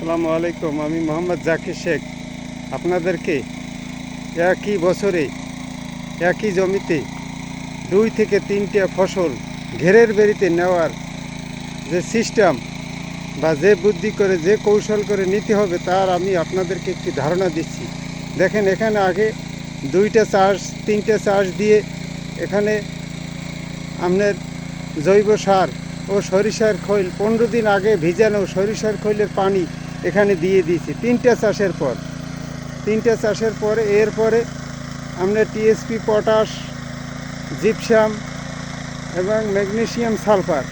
আসসালামু আলাইকুম, আমি মোহাম্মদ জাকির শেখ। আপনাদেরকে একই বছরে একই জমিতে দুই থেকে তিনটে ফসল ঘেরের বেরিতে নেওয়ার যে সিস্টেম বা যে বুদ্ধি করে, যে কৌশল করে নিতে হবে, তার আমি আপনাদেরকে একটি ধারণা দিচ্ছি। দেখেন, এখানে আগে দুইটা চার্জ তিনটে চার্জ দিয়ে এখানে আপনার জৈব সার ও সরিষার খৈল, পনেরো দিন আগে ভিজানো সরিষার খৈলের পানি এখানে দিয়ে দিয়েছি। তিনটে চাষের পর। তিনটে চাষের পরে এরপরে আমরা টিএসপি পটাশ জিপসাম এবং ম্যাগনেসিয়াম সালফার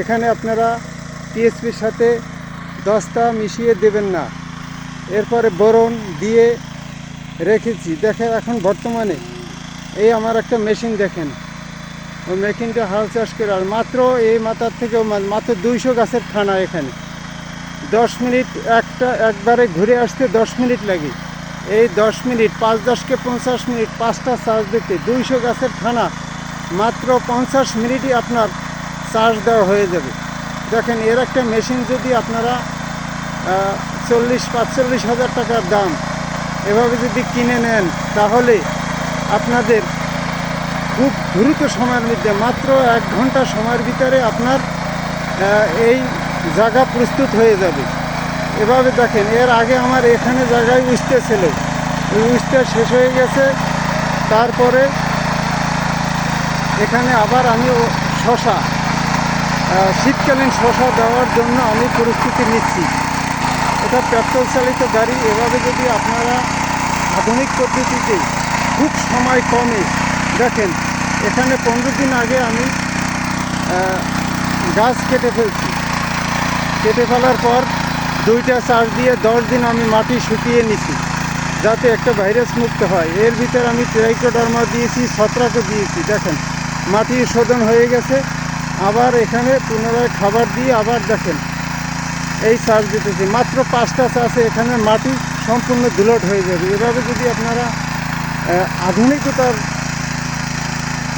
এখানে আপনারা টিএসপির সাথে দস্তা মিশিয়ে দেবেন না। এরপরে বোরন দিয়ে রেখেছি। দেখেন এখন বর্তমানে এই আমার একটা মেশিন দেখেন। ওই মেশিনটা হাল চাষ করে আর মাত্র এই মাথার থেকে মাত্র দুইশো গাছের খানা এখানে। দশ মিনিট একটা একবারে ঘুরে আসতে দশ মিনিট লাগে। এই দশ মিনিট, পাঁচ দশকে পঞ্চাশ মিনিট, পাঁচটা চার্জ দিতে। দুইশো গাছের থানা, মাত্র পঞ্চাশ মিনিটই আপনার চার্জ দেওয়া হয়ে যাবে। দেখেন, এর একটা মেশিন যদি আপনারা চল্লিশ, পাঁচচল্লিশ হাজার টাকার দাম এভাবে যদি কিনে নেন, তাহলে আপনাদের খুব দ্রুত সময়ের মধ্যে, মাত্র এক ঘণ্টা সময়ের ভিতরে আপনার এই জায়গা প্রস্তুত হয়ে যাবে। এভাবে দেখেন, এর আগে আমার এখানে জায়গায় উঠতে ছিল। ওই শেষ হয়ে গেছে। তারপরে এখানে আবার আমি শশা শীতকালীন শশা দেওয়ার জন্য আমি পরিস্থিতি নিচ্ছি। এটা পেট্রোল চালিত গাড়ি, এভাবে যদি আপনারা আধুনিক পদ্ধতিতে খুব সময় কমে, দেখেন, এখানে পনেরো দিন আগে আমি গাছ কেটে ফেলছি। কেটে ফেলার পর দুইটা চার্জ দিয়ে দশ দিন আমি মাটি শুকিয়ে নিছি, যাতে একটা ভাইরাস মুক্ত হয়। এর ভিতরে আমি ট্রাইকোডার্মা দিয়েছি, ছত্রাকও দিয়েছি। দেখেন মাটি শোধন হয়ে গেছে। আবার এখানে পুনরায় খাবার দিয়ে আবার দেখেন, এই চার্জ দিতেছি। মাত্র পাঁচটা চাষে এখানে মাটি সম্পূর্ণ দুলট হয়ে যাবে। এভাবে যদি আপনারা আধুনিকতার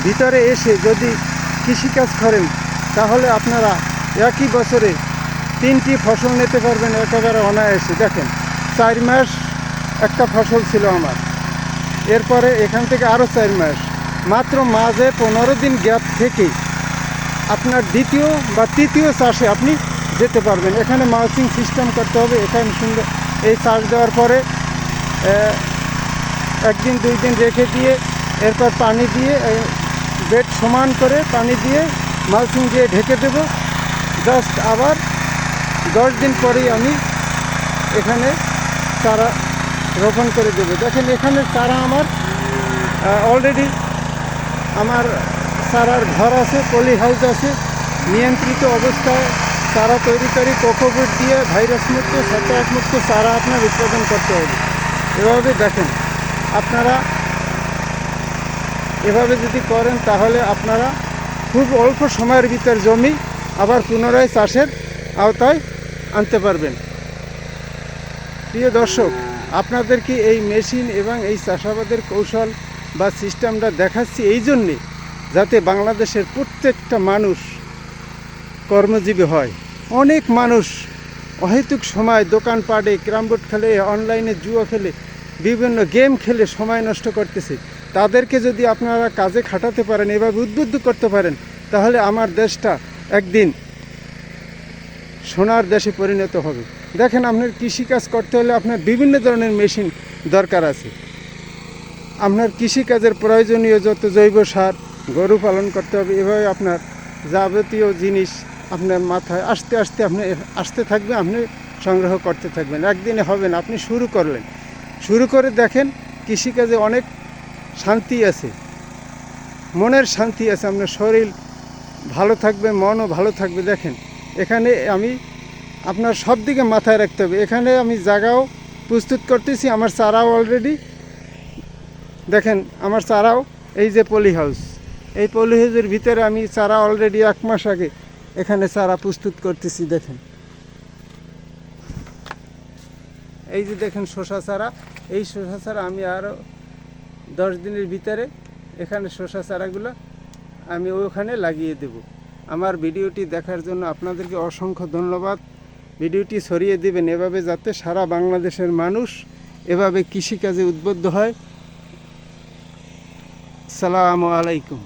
ভিতরে এসে যদি কৃষিকাজ করেন, তাহলে আপনারা একই বছরে তিনটি ফসল নিতে পারবেন একেবারে অনায়াসে। দেখেন, চার মাস একটা ফসল ছিল আমার। এরপরে এখান থেকে আরও চার মাস। মাত্র মাঝে পনেরো দিন গ্যাপ থেকে আপনার দ্বিতীয় বা তৃতীয় চাষে আপনি যেতে পারবেন। এখানে মালচিং সিস্টেম করতে হবে। এখানে সুন্দর এই চাষ দেওয়ার পরে একদিন, দুই দিন রেখে দিয়ে, এরপর পানি দিয়ে বেড সমান করে পানি দিয়ে মালচিং দিয়ে ঢেকে দেব। জাস্ট আবার দশ দিন পরেই আমি এখানে চারা রোপণ করে দেবো। দেখেন, এখানে চারা আমার অলরেডি আমার চারার ঘর আছে, পলি হাউস আছে। নিয়ন্ত্রিত অবস্থায় চারা তৈরি করি কোকোবিট দিয়ে ভাইরাস মুক্ত, ছত্রাক মুক্ত চারা আপনার উৎপাদন করতে হবে। এভাবে দেখেন, আপনারা এভাবে যদি করেন, তাহলে আপনারা খুব অল্প সময়ের ভিতর জমি আবার পুনরায় চাষের আওতায় আনতে পারবেন। প্রিয় দর্শক আপনাদেরকে এই মেশিন এবং এই চাষাবাদের কৌশল বা সিস্টেমটা দেখাচ্ছি এই জন্যে যাতে বাংলাদেশের প্রত্যেকটা মানুষ কর্মজীবী হয়। অনেক মানুষ অহেতুক সময় দোকানপাটে, ক্রামবোর্ড খেলে, অনলাইনে জুয়া খেলে, বিভিন্ন গেম খেলে সময় নষ্ট করতেছে। তাদেরকে যদি আপনারা কাজে খাটাতে পারেন, এভাবে উদ্বুদ্ধ করতে পারেন, তাহলে আমার দেশটা একদিন সোনার দেশে পরিণত হবে। দেখেন আপনার কৃষিকাজ করতে হলে আপনার বিভিন্ন ধরনের মেশিন দরকার আছে। আপনার কৃষিকাজের প্রয়োজনীয় যত জৈব সার, গরু পালন করতে হবে, এভাবে আপনার যাবতীয় জিনিস আপনার মাথায় আস্তে আস্তে আপনি আসতে থাকবে, আপনি সংগ্রহ করতে থাকবেন। একদিনে হবে না, আপনি শুরু করলেন। শুরু করে দেখেন কৃষিকাজে অনেক শান্তি আছে। মনের শান্তি আছে, আপনার শরীর ভালো থাকবে, মনও ভালো থাকবে। দেখেন এখানে আমি আপনার সব দিকে মাথায় রাখতে হবে। এখানে আমি জায়গাও প্রস্তুত করতেছি, আমার চারাও অলরেডি দেখেন, আমার চারাও এই যে পলি হাউস। এই পলি হাউসের ভিতরে আমি চারা অলরেডি এক মাস আগে এখানে চারা প্রস্তুত করতেছি, দেখেন। এই যে দেখেন শশা চারা, এই শশা চারা আমি আরও দশ দিনের ভিতরে এখানে শশা চারাগুলো আমি ওখানে লাগিয়ে দেব। আমার ভিডিওটি দেখার জন্য আপনাদেরকে অসংখ্য ধন্যবাদ। ভিডিওটি ছড়িয়ে দিবেন এভাবে যাতে সারা বাংলাদেশের মানুষ এভাবে কৃষিকাজে উদ্বুদ্ধ হয়। সালামু আলাইকুম।